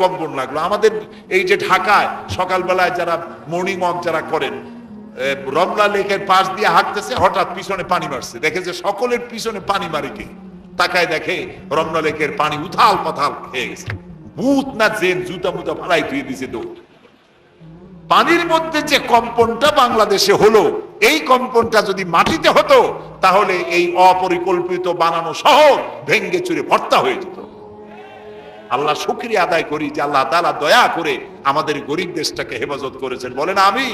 কম্পন লাগল। আমাদের এই যে ঢাকায় সকালবেলায় যারা মর্নিং ওয়াক যারা করেন রমলা লেকের পাশ দিয়ে হাঁটতেছে, হঠাৎ পিছনে পানি মারছে। দেখে যে সকলের পিছনে পানি মারে কে? তাকায় দেখে রমনা লেকের পানি উথাল পাথাল খেয়ে গেছে। ভূত না জেন, জুতা মুতা ফালাই ধুয়ে দিছে দৌড়। পানির মধ্যে যে কম্পনটা বাংলাদেশে হলো, এই কম্পনটা যদি মাটিতে হতো, তাহলে এই অপরিকল্পিত বানানো শহর ভেঙ্গে চুরে ভর্তা হয়ে যেত। আল্লাহ শুক্রিয়া আদায় করি যে আল্লাহ তালা দয়া করে আমাদের গরিব দেশটাকে হেফাজত করেছেন। বলেন আমি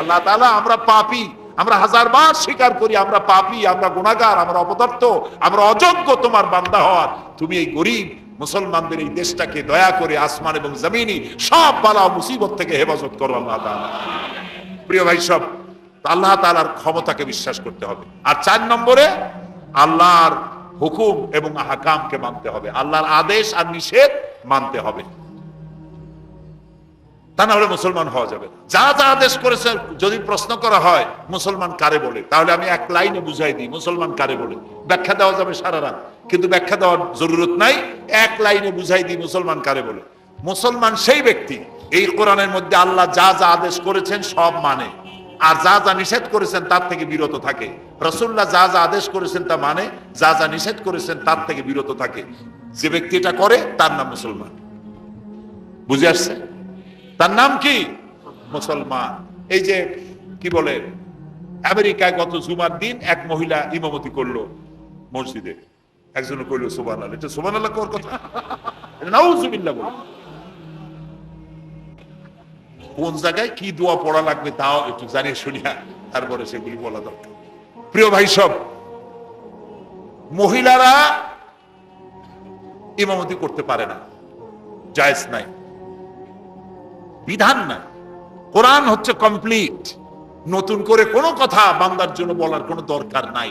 আল্লাহ তালা আমরা পাপি, আমরা হাজার বার স্বীকার করি, আমরা পাপি, আমরা গুণাগার আমরা অপদার্থ, আমরা অযোগ্য তোমার বান্দা হওয়ার। তুমি এই গরিব মুসলমানদের এই দেশটাকে দয়া করে আসমান এবং জমিনি সব বালা মুসিবত থেকে হেফাজত করো আল্লাহ তালা প্রিয় ভাই সব, আল্লাহ তাআলার ক্ষমতাকে বিশ্বাস করতে হবে। আর চার নম্বরে, আল্লাহর হুকুম এবং আহকামকে মানতে হবে। আল্লাহর আদেশ আর নিষেধ মানতে হবে। তা না হলে মুসলমান হওয়া যাবে যা যা আদেশ করেছে, যদি প্রশ্ন করা হয়, মুসলমান কারে বলে? তাহলে আমি এক লাইনে বুঝাই দিই, মুসলমান কারে বলে? ব্যাখ্যা দেওয়া যাবে সারা রাত। কিন্তু ব্যাখ্যা দেওয়ার জরুরত নাই, এক লাইনে বুঝাই দিই, মুসলমান কারে বলে? মুসলমান সেই ব্যক্তি, এই কোরআনের মধ্যে আল্লাহ যা যা আদেশ করেছেন সব মানে। আর যা যা নিষেধ করেছেন তার থেকে বিরত থাকে। রসুল্লাহ যা যা আদেশ করেছেন তা মানে যা যা নিষেধ করেছেন তার থেকে বিরত থাকে। যে ব্যক্তি এটা করে, তার নাম মুসলমান। বুঝে আসছে? তার নাম কি? মুসলমান। এই যে, কি বলে, আমেরিকায় গত জুমার দিন এক মহিলা ইমামতি করল মসজিদে। একজন কইলো সুবান আল্লাহ এটা সুবান আল্লাহ কথা? নাউজুবিল্লাহ বলে। কোন জায়গায় কি দোয়া পড়া লাগবে তাও একটু জানিয়ে শুনিয়া তারপরে সেগুলি বলা দরকার। প্রিয় ভাই সব, মহিলারা ইমামতি করতে পারে না, জায়েজ নাই। বিধান নাই। কোরআন হচ্ছে কমপ্লিট নতুন করে কোনো কথা বান্দার জন্য বলার কোনো দরকার নাই।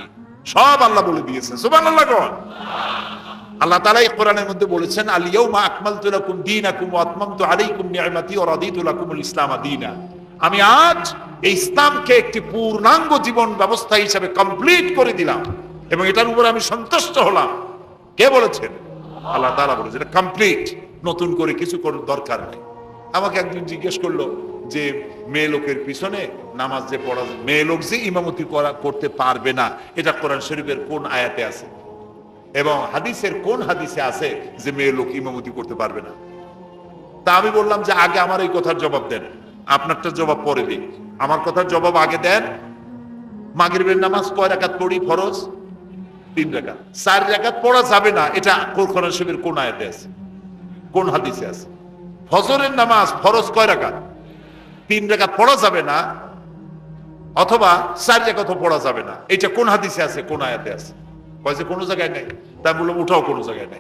সব আল্লাহ বলে দিয়েছে। সুবান আল্লাহ আল্লাহ তাআলা এই কোরআনের মধ্যে বলেছেন আল ইয়াউমা আকমালতু লাকুম দীনাকুম ওয়া আতমামতু আলাইকুম নি'মাতি ওয়া রাদিতু লাকুমুল ইসলাম দীনা। আমি আজ এই ইসলামকে একটি পূর্ণাঙ্গ জীবন ব্যবস্থা হিসেবে কমপ্লিট করে দিলাম এবং এটার উপর আমি সন্তুষ্ট হলাম। কে বলেছেন? আল্লাহ তাআলা বলেছেন, এটা কমপ্লিট, নতুন করে কিছু করার দরকার নেই। আমাকে একদিন জিজ্ঞেস করল যে, মেয়ে লোকের পিছনে নামাজ যে পড়া, মেয়ে লোক যে ইমামতি করা, করতে পারবে না, এটা কোরআন শরীফের কোন আয়াতে আছে? এবং হাদিসের কোন হাদিসে আছে যে মেয়ে লোক ইমামতি করতে পারবে না? তা আমি বললাম যে আগে আমার এই কথার জবাব দেন। আপনারটা জবাব পরে দিন। আমার কথার জবাব আগে দেন। মাগরিবের নামাজ কয় রাকাত পড়ি? ফরজ? তিন রাকাত। চার রাকাত পড়া যাবে না। এটা কোরআন শরীফের কোন আয়াতে আছে? কোন হাদিসে আছে? ফজরের নামাজ ফরজ কয় রাকাত? তিন রাকাত পড়া যাবে না। অথবা চার রাকাত পড়া যাবে না। এটা কোন হাদিসে আছে? কোন আয়াতে আছে? কয় যে কোনো জায়গায় নেই। তাই বললাম উঠাও কোনো জায়গায় নেই।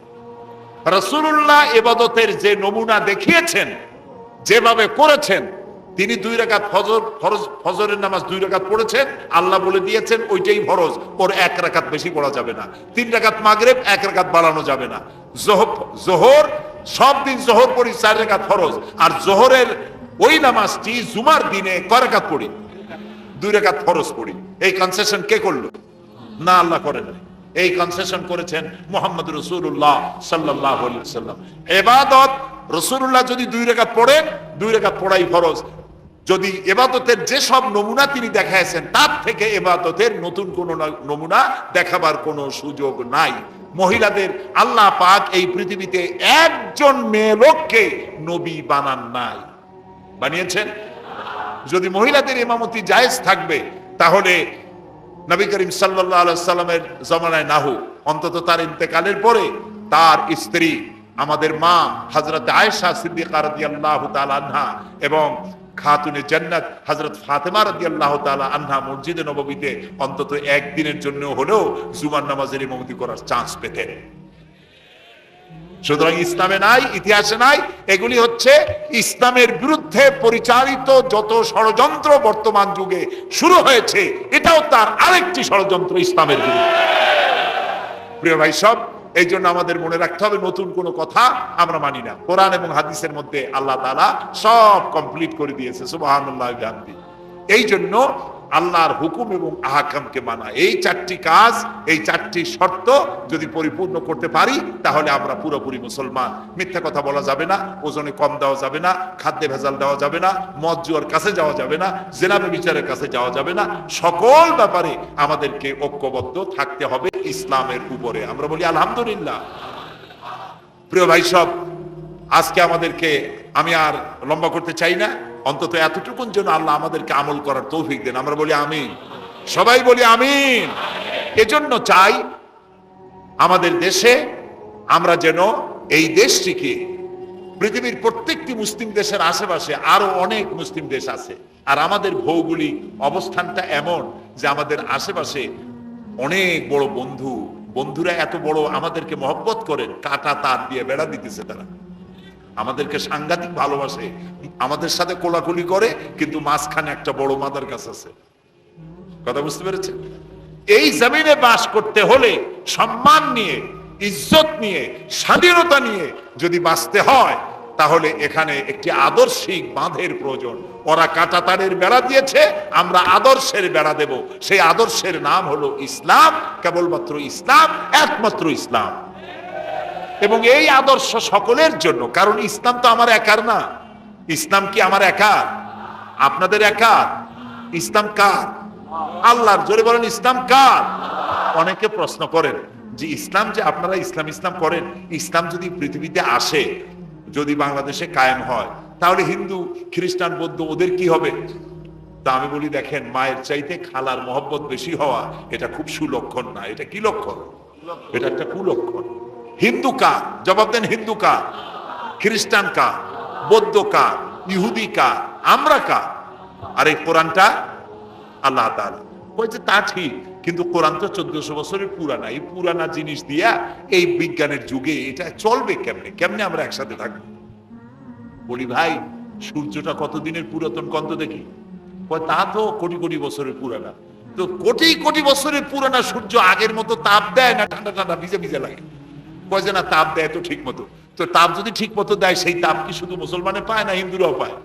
রসুল্লাহ এবাদতের যে নমুনা দেখিয়েছেন, যেভাবে করেছেন, তিনি দুই রাকাত ফজর, ফরজ, ফজরের নামাজ দুই রাকাত পড়েছেন, আল্লাহ বলে দিয়েছেন, ওইটাই ফরজ, ওর এক রাকাত বেশি পড়া যাবে না। তিন রাকাত মাগরেব, এক রাকাত বাড়ানো যাবে না। জোহ- জোহর, সব দিন জোহর পড়ি, চার রাকাত ফরজ। আর জোহরের ওই নামাজটি জুমার দিনে কয় রাকাত পড়ি? দুই রেখাত ফরজ পড়ি। এই কনসেশন কে করল? না, আল্লাহ করেন। এই কনসেশন করেছেন মোহাম্মদ রসুল্লাহ সাল্লাহ সাল্লাম এবাদত রসুল্লাহ যদি দুই রেখাত পড়েন, দুই রেখাত পড়াই ফরজ। যদি এবাদতের যে সব নমুনা তিনি দেখাইছেন, তার থেকে এবাদতের নতুন কোন নমুনা দেখাবার কোনো সুযোগ নাই। মহিলাদের আল্লাহ পাক এই পৃথিবীতে একজন মেয়ে লোককে নবী বানান নাই। বানিয়েছেন? যদি মহিলাদের ইমামতি জায়েজ থাকবে, তাহলে নবী করিম সাল্লাহ সাল্লামের জমানায় নাহু। অন্তত তার ইন্তেকালের পরে তার স্ত্রী, আমাদের মা হজরত আয়েশা সিদ্দিকা আনহা এবং খাতুনে জান্নাত হজরত ফাতেমা রাজি আল্লাহ তালা আন্না মসজিদে নবমীতে অন্তত একদিনের জন্য হলেও জুমার নামাজের ইমামতি করার চান্স পেতেন। সুতরাং ইসলামে নাই, ইতিহাসে নাই, এগুলি হচ্ছে ইসলামের বিরুদ্ধে পরিচালিত যত ষড়যন্ত্র বর্তমান যুগে শুরু হয়েছে, এটাও তার আরেকটি ষড়যন্ত্র ইসলামের প্রিয় ভাই সব, এই জন্য আমাদের মনে রাখতে হবে, নতুন কোনো কথা আমরা মানি না। কোরআন এবং হাদিসের মধ্যে আল্লাহ তালা সব কমপ্লিট করে দিয়েছে বিহামদি। এই জন্য আল্লাহর হুকুম এবং আহকামকে মানা এই চারটি কাজ, এই চারটি শর্ত যদি পরিপূর্ণ করতে পারি, তাহলে আমরা পুরোপুরি মুসলমান। মিথ্যা কথা বলা যাবে না, ওজনে কম দেওয়া যাবে না, খাদ্যে ভেজাল দেওয়া যাবে না, মদ জুয়ার কাছে যাওয়া যাবে না জেনাবে বিচারের কাছে যাওয়া যাবে না। সকল ব্যাপারে আমাদেরকে ঐক্যবদ্ধ থাকতে হবে ইসলামের উপরে। আমরা বলি, আলহামদুলিল্লাহ। প্রিয় ভাই সব, আজকে আমাদেরকে আমি আর লম্বা করতে চাই না। অন্তত এতটুকুন জন্য আল্লাহ আমাদেরকে আমল করার তৌফিক দেন। আমরা বলি আমিন। সবাই বলি আমিন। এজন্য চাই আমাদের দেশে আমরা যেন এই দেশটিকে, পৃথিবীর প্রত্যেকটি মুসলিম দেশের আশেপাশে আরও অনেক মুসলিম দেশ আছে। আর আমাদের ভৌগোলিক অবস্থানটা এমন যে আমাদের আশেপাশে অনেক বড় বন্ধু, বন্ধুরা এত বড় আমাদেরকে মহব্বত করেন, কাটা তার দিয়ে বেড়া দিতেছে তারা। আমাদেরকে সাংঘাতিক ভালোবাসে, আমাদের সাথে কোলাকুলি করে, কিন্তু মাঝখানে একটা বড় মাদার গাছ আছে। কথা বুঝতে পেরেছেন? এই জমিনে বাস করতে হলে সম্মান নিয়ে, ইজ্জত নিয়ে, স্বাধীনতা নিয়ে যদি বাঁচতে হয়, তাহলে এখানে একটি আদর্শিক বাঁধের প্রয়োজন। ওরা কাটাতারের বেড়া দিয়েছে, আমরা আদর্শের বেড়া দেব। সেই আদর্শের নাম হলো ইসলাম, কেবলমাত্র ইসলাম, একমাত্র ইসলাম। এবং এই আদর্শ সকলের জন্য, কারণ ইসলাম তো আমার একার না। ইসলাম কি আমার একার? আপনাদের একার? ইসলাম কার? আল্লাহর, জোরে বলেন, ইসলাম কার? অনেকে প্রশ্ন করেন, যে ইসলাম যে আপনারা ইসলাম ইসলাম করেন, ইসলাম যদি পৃথিবীতে আসে, যদি বাংলাদেশে কায়েম হয়, তাহলে হিন্দু, খ্রিস্টান, বৌদ্ধ, ওদের কি হবে? তা আমি বলি, দেখেন, মায়ের চাইতে খালার মহব্বত বেশি হওয়া, এটা খুব সুলক্ষণ না। এটা কি লক্ষণ? এটা একটা কুলক্ষণ। হিন্দু কার? জবাব দেন হিন্দু কার? খ্রিস্টান কার? বৌদ্ধ কার? ইহুদি কার? আমরা কার? আর এই কোরআনটা আল্লাহ বলছে, তা ঠিক, কিন্তু কোরআন তো চোদ্দশো বছরের পুরানা। এই পুরানা জিনিস দিয়া এই বিজ্ঞানের যুগে এটা চলবে কেমনে? কেমনে আমরা একসাথে থাকব? বলি, ভাই, সূর্যটা কতদিনের পুরাতন কন্ত দেখি? তা তো কোটি কোটি বছরের পুরানা। তো কোটি কোটি বছরের পুরানা সূর্য আগের মতো তাপ দেয় না, ঠান্ডা ঠান্ডা ভিজে ভিজে লাগে। কয় না, তাপ দেয় তো ঠিক মতো। তো তাপ যদি ঠিক মতো দেয়, সেই তাপ কি শুধু মুসলমানে পায় না হিন্দুরাও পায়?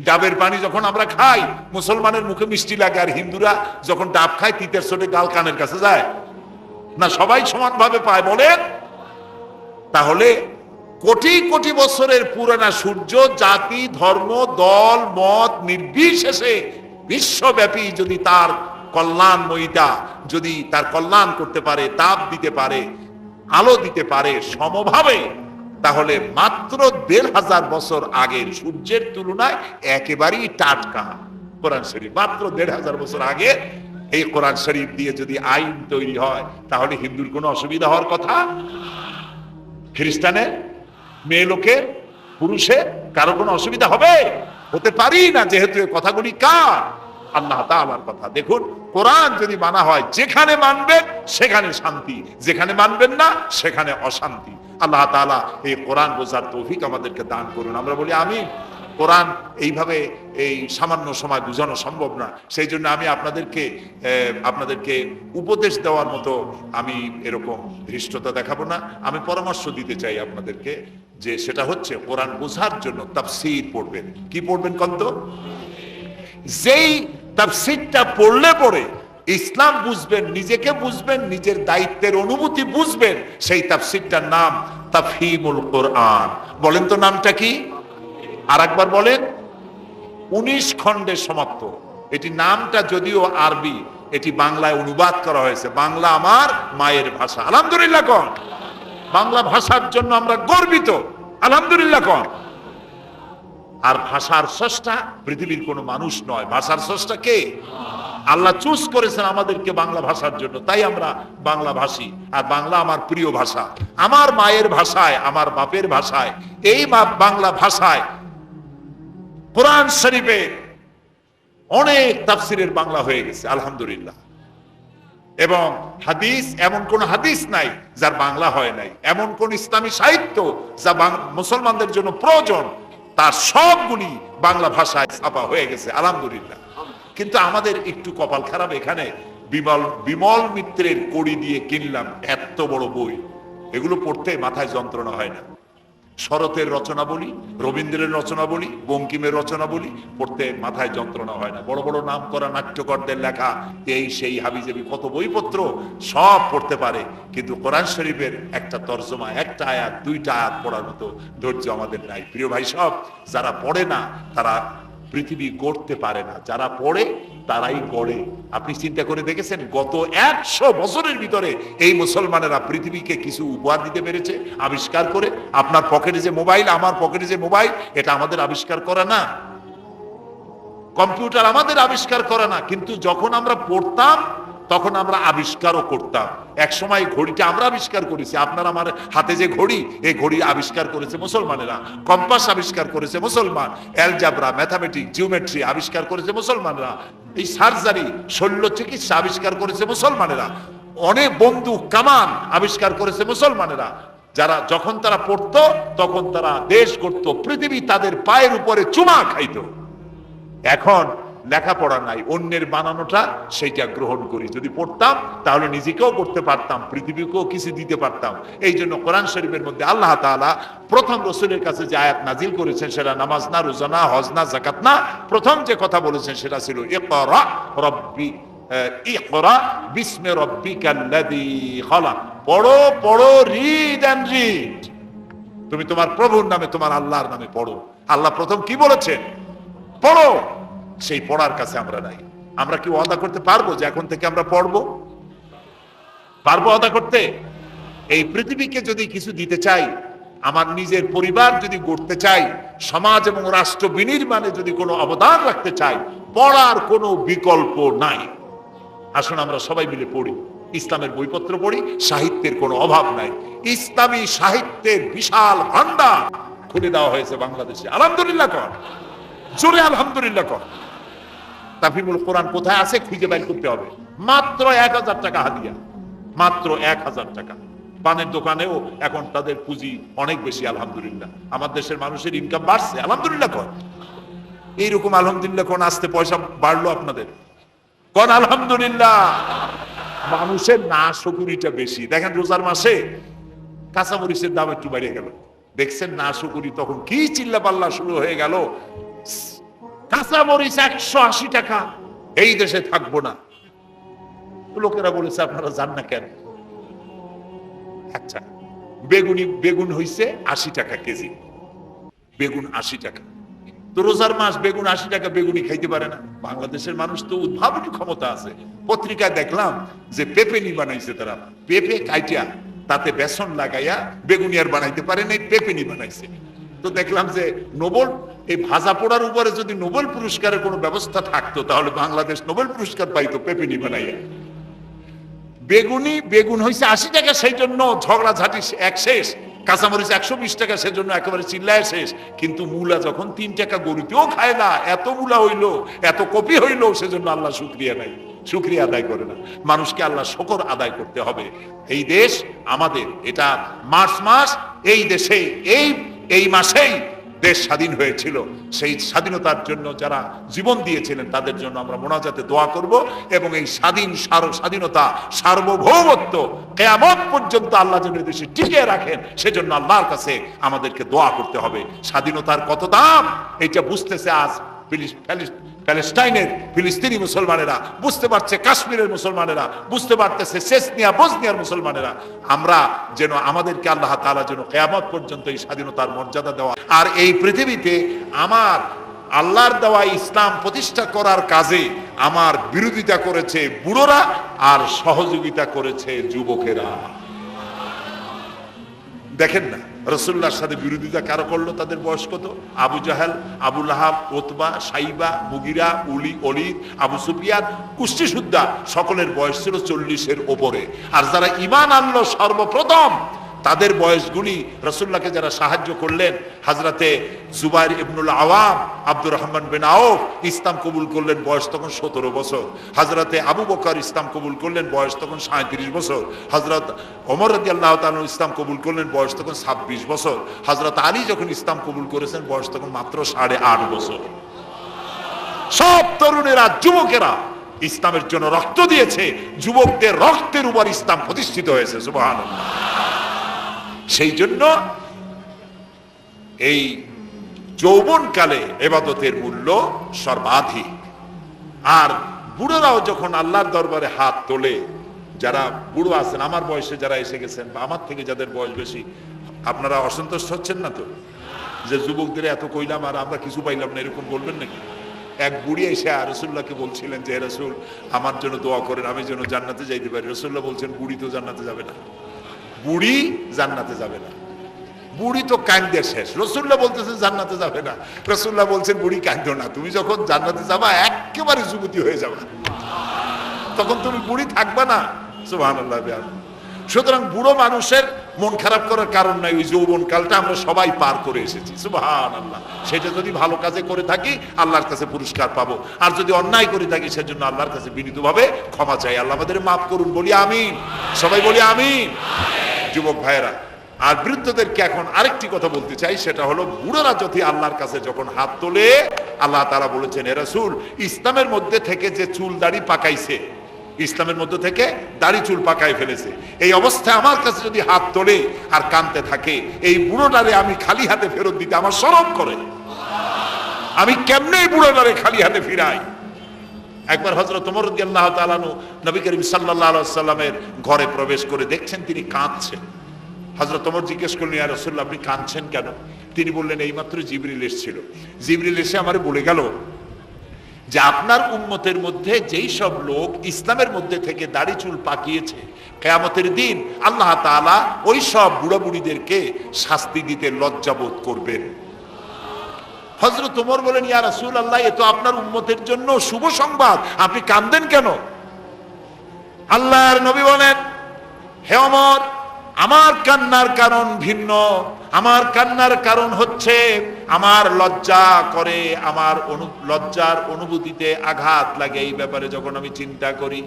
ডাবের পানি যখন আমরা খাই, মুসলমানের মুখে মিষ্টি লাগে, আর হিন্দুরা যখন ডাব খায়, তিতের চোটে গাল কানের কাছে যায়। না, সবাই সমানভাবে পায়, বলেন? তাহলে কোটি কোটি বছরের পুরানা সূর্য, জাতি, ধর্ম, দল, মত নির্বিশেষে বিশ্বব্যাপী যদি তার কল্যাণ কল্যাণময়িতা, যদি তার কল্যাণ করতে পারে, তাপ দিতে পারে আলো দিতে পারে সমভাবে, তাহলে মাত্র দেড় হাজার বছর আগের সূর্যের তুলনায় একেবারেই টাটকা। কোরআন শরীফ, মাত্র দেড় হাজার বছর আগে এই কোরআন শরীফ দিয়ে যদি আইন তৈরি হয়, তাহলে হিন্দুর কোনো অসুবিধা হওয়ার কথা? খ্রিস্টানের মেয়ে লোকের পুরুষের কারও কোনো অসুবিধা হবে? হতে পারি না, যেহেতু এই কথাগুলি কার? আল্লাহ তাআলার কথা। দেখুন, কোরআন যদি মানা হয়, যেখানে মানবেন সেখানে শান্তি। যেখানে মানবেন না, সেখানে অশান্তি। আল্লাহ তাআলা এই কোরআন বোঝার তৌফিক আমাদেরকে দান করুন। আমরা বলি আমি কোরআন এইভাবে এই সামান্য সময় বোঝানো সম্ভব না। সেই জন্য আমি আপনাদেরকে আপনাদেরকে উপদেশ দেওয়ার মতো আমি এরকম ধৃষ্টতা দেখাবো না। আমি পরামর্শ দিতে চাই আপনাদেরকে যে সেটা হচ্ছে কোরআন বোঝার জন্য তাফসীর পড়বেন। কি পড়বেন কন্ত? যেই তাফসীরটা পড়লে পড়ে ইসলাম বুঝবেন, নিজেকে বুঝবেন, নিজের দায়িত্বের অনুভূতি বুঝবেন, সেই তাফসীরটার নাম তাফহিমুল কোরআন। বলেন তো নামটা কি? আর একবার বলেন, উনিশ খণ্ডে সমাপ্ত। এটি নামটা যদিও আরবি, এটি বাংলায় অনুবাদ করা হয়েছে। বাংলা আমার মায়ের ভাষা। আলহামদুলিল্লাহ কন। বাংলা ভাষার জন্য আমরা গর্বিত। আলহামদুলিল্লাহ কন। আর ভাষার স্রষ্টা পৃথিবীর কোনো মানুষ নয়। ভাষার স্রষ্টা কে? আল্লাহ চুজ করেছেন আমাদেরকে বাংলা ভাষার জন্য। তাই আমরা বাংলা ভাষী। আর বাংলা আমার প্রিয় ভাষা। আমার মায়ের ভাষায়, আমার বাপের ভাষায়, এই বাংলা ভাষায় কোরআন শরীফে অনেক তাফসিরের বাংলা হয়ে গেছে, আলহামদুলিল্লাহ। এবং হাদিস, এমন কোন হাদিস নাই যার বাংলা হয় নাই। এমন কোন ইসলামী সাহিত্য যা মুসলমানদের জন্য প্রয়োজন তার সব সবগুলি বাংলা ভাষায় ছাপা হয়ে গেছে, আলহামদুলিল্লাহ। কিন্তু আমাদের একটু কপাল খারাপ এখানে। বিমল বিমল মিত্রের কড়ি দিয়ে কিনলাম, এত বড় বই। এগুলো পড়তে মাথায় যন্ত্রণা হয় না। শরতের রচনা বলি রবীন্দ্রের রচনা বলি বঙ্কিমের রচনা বলি পড়তে মাথায় যন্ত্রণা হয় না। বড় বড় নাম করা নাট্যকরদের লেখা, এই সেই হাবিজেবি কত বইপত্র, সব পড়তে পারে। কিন্তু কোরআন শরীফের একটা তর্জমা, একটা আয়াত, দুইটা আয়াত পড়ার মতো ধৈর্য আমাদের নাই। প্রিয় ভাই সব, যারা পড়ে না, তারা পৃথিবী গড়তে পারে না। যারা পড়ে, তারাই গড়ে। আপনি চিন্তা করে দেখেছেন, গত একশো বছরের ভিতরে এই মুসলমানেরা পৃথিবীকে কিছু উপহার দিতে পেরেছে, আবিষ্কার করে? আপনার পকেটে যে মোবাইল, আমার পকেটে যে মোবাইল, এটা আমাদের আবিষ্কার করা না। কম্পিউটার আমাদের আবিষ্কার করা না। কিন্তু যখন আমরা পড়তাম তখন আমরা আবিষ্কারও করতাম। এক সময় ঘড়িটা আমরা আবিষ্কার করেছি। আপনার আমার হাতে যে ঘড়ি, এই ঘড়ি আবিষ্কার করেছে মুসলমানেরা। কম্পাস আবিষ্কার করেছে মুসলমান। অ্যালজাবরা ম্যাথামেটিক জিওমেট্রি আবিষ্কার করেছে মুসলমানরা। এই সার্জারি, শল্য চিকিৎসা আবিষ্কার করেছে মুসলমানেরা। অনেক বন্দুক কামান আবিষ্কার করেছে মুসলমানেরা। যারা যখন তারা পড়তো, তখন তারা দেশ করত পৃথিবী তাদের পায়ের উপরে চুমা খাইত। এখন লেখাপড়া নাই, অন্যের বানানোটা সেইটা গ্রহণ করি। যদি পড়তাম, তাহলে নিজেকেও করতে পারতাম, পৃথিবীকেও কিছু দিতে পারতাম। এই জন্য কোরআন শরীফের মধ্যে আল্লাহ তাআলা প্রথম রসুলের কাছে যে আয়াত নাজিল করেছেন, সেটা নামাজ না, রোজা হজ না জাকাত না, প্রথম যে কথা বলেছেন সেটা ছিল, ইকরা রব্বি ইকরা বিস্মে রব্বিকাল্লাযী খালাক। পড়ো পড়ো রিড রিড তুমি তোমার প্রভুর নামে, তোমার আল্লাহর নামে পড়ো। আল্লাহ প্রথম কি বলেছেন? পড়ো। সেই পড়ার কাছে আমরা নাই। আমরা কি ওয়াদা করতে পারব যে এখন থেকে আমরা পড়ব? পারব ওয়াদা করতে? এই পৃথিবীকে যদি কিছু দিতে চাই, আমার নিজের পরিবার যদি গড়তে চাই, সমাজ এবং রাষ্ট্র বিনির্মাণে যদি কোনো অবদান রাখতে চাই, পড়ার কোনো বিকল্প নাই। আসুন আমরা সবাই মিলে পড়ি। ইসলামের বইপত্র পড়ি, সাহিত্যের কোনো অভাব নাই। ইসলামী সাহিত্যের বিশাল ভান্ডার খুলে দেওয়া হয়েছে বাংলাদেশে। আলহামদুলিল্লাহ কর। জোরে আলহামদুলিল্লাহ কর। তাফিমুল কোরআন কোথায় আছে? খুঁজে বাইর করতে হবে। মাত্র এক হাজার টাকা হাদিয়া। মাত্র এক হাজার টাকা। পানের দোকানেও এখন তাদের পুঁজি অনেক বেশি, আলহামদুলিল্লাহ। আমার দেশের মানুষের ইনকাম বাড়ছে, আলহামদুলিল্লাহ কর। এইরকম আলহামদুলিল্লাহ কোন আসতে পয়সা বাড়লো আপনাদের। কোন আলহামদুলিল্লাহ। মানুষের না শকুরিটা বেশি। দেখেন রোজার মাসে কাঁচামরিচের দাম একটু বেড়ে গেল। দেখছেন না শকুরি তখন কি চিল্লা পাল্লা শুরু হয়ে গেল। কাঁচামরিচ একশো আশি টাকা। এই দেশে থাকব না। লোকেরা বলেছে, আপনারা যান না কেন? আচ্ছা বেগুনি, বেগুন আশি টাকা কেজি। বেগুন আশি টাকা। তো রোজার মাস বেগুন আশি টাকা বেগুনি খাইতে পারে না। বাংলাদেশের মানুষ তো উদ্ভাবনী ক্ষমতা আছে। পত্রিকায় দেখলাম যে পেপেনি বানাইছে তারা। পেঁপে কাইটিয়া তাতে বেসন লাগাইয়া বেগুনি আর বানাইতে পারে নাই, পেপেনি বানাইছে। তো দেখলাম যে নোবেল, এই ভাজা পোড়ার উপরে যদি নোবেল পুরস্কারের কোনো ব্যবস্থা থাকতো, তাহলে বাংলাদেশ নোবেল পুরস্কার পাইতো পেপেনি বানাইয়া। বেগুনি, বেগুন হয়েছে আশি টাকা সেই জন্য ঝগড়া ঝাঁটি এক শেষ, কাঁচামরিচ একশো বিশ টাকা, সেজন্য একেবারে চিল্লায় শেষ। কিন্তু মূলা যখন তিন টাকা গরুতেও খায় না, এত মূলা হইল, এত কপি হইল, সেজন্য আল্লাহ শুক্রিয়া নাই, শুক্রিয়া আদায় করে না। মানুষকে আল্লাহ শকর আদায় করতে হবে। এই দেশ আমাদের, এটা মার্চ মাস, এই দেশে এই এই মাসেই দেশ স্বাধীন হয়েছিল। সেই স্বাধীনতার জন্য যারা জীবন দিয়েছিলেন, তাদের জন্য আমরা মোনাজাতে দোয়া করব এবং এই স্বাধীন স্বাধীনতা, সার্বভৌমত্ব কেয়ামত পর্যন্ত আল্লাহ যেন দেশে টিকিয়ে রাখেন, সেজন্য আল্লাহর কাছে আমাদেরকে দোয়া করতে হবে। স্বাধীনতার কত দাম, এটা বুঝতেছে আজ প্যালেস্টাইনের ফিলিস্তিনি মুসলমানেরা, বুঝতে পারছে কাশ্মীরের মুসলমানেরা, বুঝতে পারতেছে সেসনিয়া বসনিয়ার মুসলমানেরা। আমরা যেন আমাদেরকে আল্লাহ তালা যেন কেয়ামত পর্যন্ত এই স্বাধীনতার মর্যাদা দেওয়া। আর এই পৃথিবীতে আমার আল্লাহর দেওয়া ইসলাম প্রতিষ্ঠা করার কাজে আমার বিরোধিতা করেছে বুড়োরা আর সহযোগিতা করেছে যুবকেরা। দেখেন না রসুল্লার সাথে বিরোধিতা কারও করল? তাদের বয়স কত? আবু জাহাল, আবু লাহাব ওতবা সাইবা মুগিরা, উলি, অলিদ, আবু সুফিয়ান, কুষ্টি সুদ্দা, সকলের বয়স ছিল চল্লিশের ওপরে। আর যারা ইমান আনলো সর্বপ্রথম তাদের বয়সগুলি রসুল্লাহকে যারা সাহায্য করলেন, হাজরাতে জুবাইর ইবনুল আওয়াম, আব্দুর রহমান বিন আউফ ইসলাম কবুল করলেন বয়স তখন সতেরো বছর। হাজরাতে আবু বকর ইসলাম কবুল করলেন বয়স তখন সাঁত্রিশ বছর। হজরত ওমর রাজি আল্লাহ ইসলাম কবুল করলেন বয়স তখন ছাব্বিশ বছর। হজরত আলী যখন ইসলাম কবুল করেছেন বয়স তখন মাত্র সাড়ে আট বছর। সব তরুণেরা, যুবকেরা ইসলামের জন্য রক্ত দিয়েছে। যুবকদের রক্তের উপর ইসলাম প্রতিষ্ঠিত হয়েছে, সুবহানাল্লাহ। সেই জন্য এই যৌবনকালে এবাদতের মূল্য সর্বাধিক। আর বুড়োরাও যখন আল্লাহর দরবারে হাত তোলে, যারা বুড়ো আছেন, আমার বয়সে যারা এসে গেছেন বা আমার থেকে যাদের বয়স বেশি, আপনারা অসন্তুষ্ট হচ্ছেন না তো? যে যুবকদের এত কইলাম আর আমরা কিছু পাইলাম না, এরকম বলবেন নাকি? এক বুড়ি এসে রসুল্লাহকে বলছিলেন যে রসুল, আমার জন্য দোয়া করেন, আমি যেন জান্নাতে যাইতে পারি। রসুল্লাহ বলছেন, বুড়ি তো জান্নাতে যাবে না। বুড়ি জান্নাতে যাবে না। বুড়ি তো কান্দে শেষ। রসুল্লাহ বলতেছেন জান্নাতে যাবে না। রসুল্লাহ বলছেন, বুড়ি কান্দ না। তুমি যখন জান্নাতে যাবা, একেবারে যুবতী হয়ে যাবে। তখন তুমি বুড়ি থাকবা না। সুবাহ সুতরাং বুড়ো মানুষের মন খারাপ করার কারণ নাই, ওই যৌবন কালটা আমরা সবাই পার করে এসেছি। আল্লাহ সেটা যদি ভালো কাজে করে থাকি, আল্লাহর কাছে পুরস্কার পাবো। আর যদি অন্যায় করে থাকি, সেজন্য আল্লাহর কাছে বিনীতভাবে ক্ষমা চাই। আল্লাহ আমাদের মাফ করুন। বলি আমিন। সবাই বলি আমিন। যুবক ভাইয়েরা, আর বৃদ্ধদেরকে এখন আরেকটি কথা বলতে চাই, সেটা হলো বুড়োরা যদি আল্লাহর কাছে যখন হাত তোলে, আল্লাহ তারা বলেছেন এরাসুল ইসলামের মধ্যে থেকে যে চুল দাড়ি পাকাইছে, ইসলামের মধ্যে থেকে দাড়ি চুল পাকায় ফেলেছে। এই অবস্থায় আমার কাছে যদি হাত তোলে আর কানতে থাকে, এই বুড়োটারে আমি খালি হাতে ফেরত দিতে আমার সরব করে। আমি কেমনে বুড়োটারে খালি হাতে ফিরাই? একবার হজরত ওমর রাদিয়াল্লাহু তাআলা নবী করিম আলাইহি সাল্লামের ঘরে প্রবেশ করে দেখছেন তিনি কাঁদছেন। হজরত ওমর জিজ্ঞেস করলেন, ইয়া রাসূলুল্লাহ, আপনি কাঁদছেন কেন? তিনি বললেন, এইমাত্র জিবরিল এসেছিল। জিবরিল এসে আমারে বলে গেল যে আপনার উন্মতের মধ্যে যেই সব লোক ইসলামের মধ্যে থেকে দাড়ি চুল পাকিয়েছে, কেয়ামতের দিন আল্লাহ তাআলা ওই সব বুড়া বুড়িদেরকে শাস্তি দিতে লজ্জাবোধ করবেন। হজরত ওমর বলেন, ইয়া রাসূল আল্লাহ এ তো আপনার উম্মতের জন্য শুভ সংবাদ। আপনি কান্দেন কেন? আল্লাহর নবী বলেন, হে অমর আমার কান্নার কারণ ভিন্ন। আমার কান্নার কারণ হচ্ছে আমার লজ্জা করে আমার লজ্জার অনুভূতিতে আঘাত লাগে এই ব্যাপারে যখন আমি চিন্তা করি।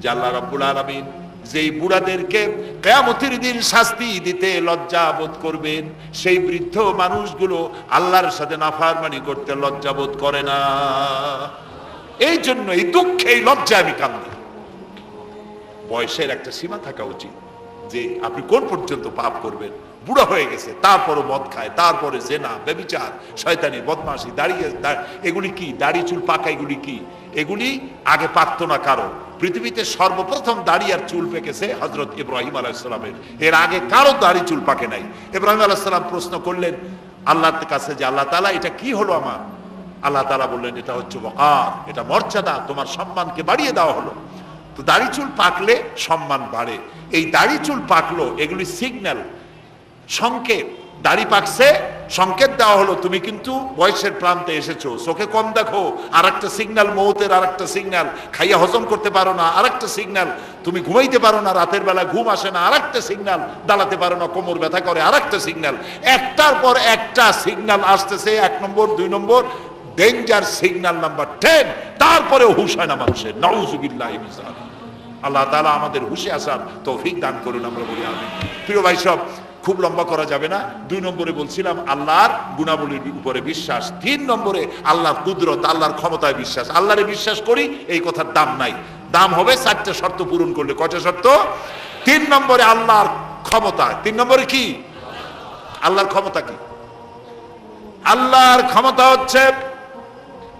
যে আল্লাহ রাব্বুল আলামিন যেই বুড়াদেরকে কেয়ামতের দিন শাস্তি দিতে লজ্জা বোধ করবেন, সেই বৃদ্ধ মানুষগুলো আল্লাহর সাথে নাফারমানি করতে লজ্জা বোধ করে না। এই জন্য এই দুঃখে, এই লজ্জা আমি কান্দি। বয়সের একটা সীমা থাকা উচিত যে আপনি কোন পর্যন্ত পাপ করবেন। বুড়া হয়ে গেছে, তারপরও মদ খায়, তারপরে জেনা বেবিচার শয়তানি, বদমাশি, দাঁড়িয়ে এগুলি কি? দাড়ি, চুল পাকা এগুলি কি? এগুলি আগে পাকতো না কারও। পৃথিবীতে সর্বপ্রথম দাড়ি আর চুল পেকেছে হজরত ইব্রাহিম আলাহিসাল্লামের এর আগে কারও দাড়ি চুল পাকে নাই। ইব্রাহিম আলাহিসাল্লাম প্রশ্ন করলেন, আল্লাহর কাছে যে আল্লাহ তালা এটা কি হলো আমার? আল্লাহ তালা বললেন, এটা হচ্ছে বকার এটা মর্যাদা, তোমার সম্মানকে বাড়িয়ে দেওয়া হলো। তো দাড়ি চুল পাকলে সম্মান বাড়ে। এই দাড়ি চুল পাকলো, এগুলি সিগন্যাল সংকেত দাড়ি পাকছে, সংকেত দেওয়া হলো, তুমি কিন্তু বয়সের প্রান্তে এসেছ, চোখে কম দেখো আর একটা সিগন্যাল মৌতের আর একটা সিগন্যাল খাইয়া হজম করতে পারো না আর একটা সিগন্যাল তুমি ঘুমাইতে পারো না, রাতের বেলা ঘুম আসে না আর একটা সিগন্যাল দাঁড়াতে পারো না, কোমর ব্যথা করে আর একটা সিগন্যাল একটার পর একটা সিগন্যাল আসতেছে, এক নম্বর, দুই নম্বর ডেঞ্জার সিগন্যাল নাম্বার টেন তারপরেও হুশ হয় না মানুষের, নউজুবিল্লাহ আল্লাহ তাআলা আমাদের হুশে আসার তৌফিক দান করুন আমরা বলি আমি প্রিয় ভাই সব খুব লম্বা করা যাবে না। দুই নম্বরে বলছিলাম, আল্লাহর গুণাবলীর উপরে বিশ্বাস। তিন নম্বরে, আল্লাহর কুদরত, আল্লাহর ক্ষমতায় বিশ্বাস। আল্লাহরে বিশ্বাস করি, এই কথার দাম নাই। দাম হবে চারটে শর্ত পূরণ করলে। কয়টা শর্ত? তিন নম্বরে আল্লাহর ক্ষমতা। তিন নম্বরে কি? আল্লাহর ক্ষমতা কি? আল্লাহর ক্ষমতা হচ্ছে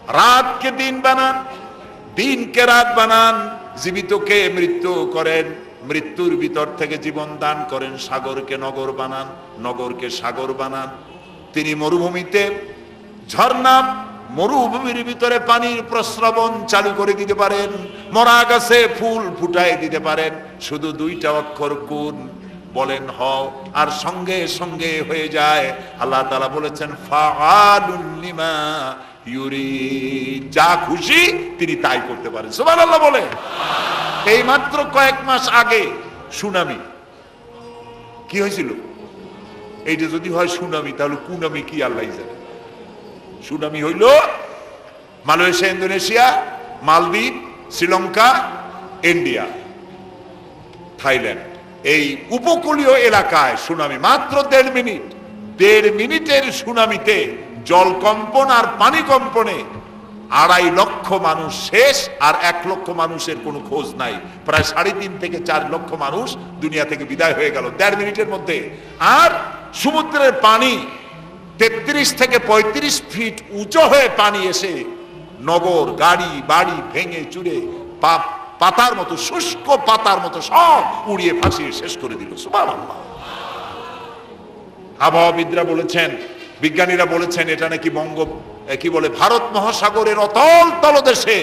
রাতকে দিন বানান, দিনকে রাত বানান, জীবিতকে মৃত্যু করেন। মৃত্যুর ভিতর থেকে জীবন দান করেন, সাগরকে নগর বানান, নগরকে সাগর বানান। তিনি মরুভূমিতে ঝর্ণা, মরুভূমির ভিতরে পানির প্রস্রবণ চালু করে দিতে পারেন, মরা গাছে ফুল ফুটাই দিতে পারেন। শুধু দুইটা অক্ষর কোন বলেন, হও, আর সঙ্গে সঙ্গে হয়ে যায়। আল্লাহ তালা বলেছেন লিমা ইউরি, যা খুশি তিনি তাই করতে পারেন। সুবহানাল্লাহ বলে। এই মাত্র কয়েক মাস আগে সুনামি। কি হয়েছিল? এইটা যদি হয় সুনামি, তাহলে কুনামি কি আল্লাহ জানে। সুনামি হইল মালয়েশিয়া, ইন্দোনেশিয়া, মালদ্বীপ, শ্রীলঙ্কা, ইন্ডিয়া, থাইল্যান্ড। এই উপকূলীয় এলাকায় সুনামি। মাত্র দেড় মিনিট, দেড় মিনিটের সুনামিতে জলকম্পন আর পানি কম্পনে। আড়াই লক্ষ মানুষ শেষ আর এক লক্ষ মানুষের কোনো খোঁজ নাই। প্রায় সাড়ে তিন থেকে চার লক্ষ মানুষ দুনিয়া থেকে বিদায় হয়ে গেল। দেড় মিনিটের মধ্যে। আর সমুদ্রের পানি তেত্রিশ থেকে পঁয়ত্রিশ ফিট উঁচু হয়ে পানি এসে নগর, গাড়ি, বাড়ি ভেঙে চুরে পা- পাতার মতো, শুষ্ক পাতার মতো সব উড়িয়ে ফাঁসিয়ে শেষ করে দিল। সুবহানাল্লাহ। আবহাওয়াবিদরা বলেছেন বিজ্ঞানীরা বলেছেন, এটা নাকি বঙ্গ কি বলে, ভারত মহাসাগরের অতল তলদেশে,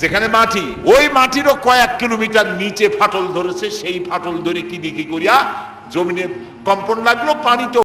যেখানে মাটি, ওই মাটিরও কয়েক কিলোমিটার নিচে ফাটল ধরেছে, সেই ফাটল ধরে কি দিকে করিয়া, জমিনে কম্পন লাগল পানি তো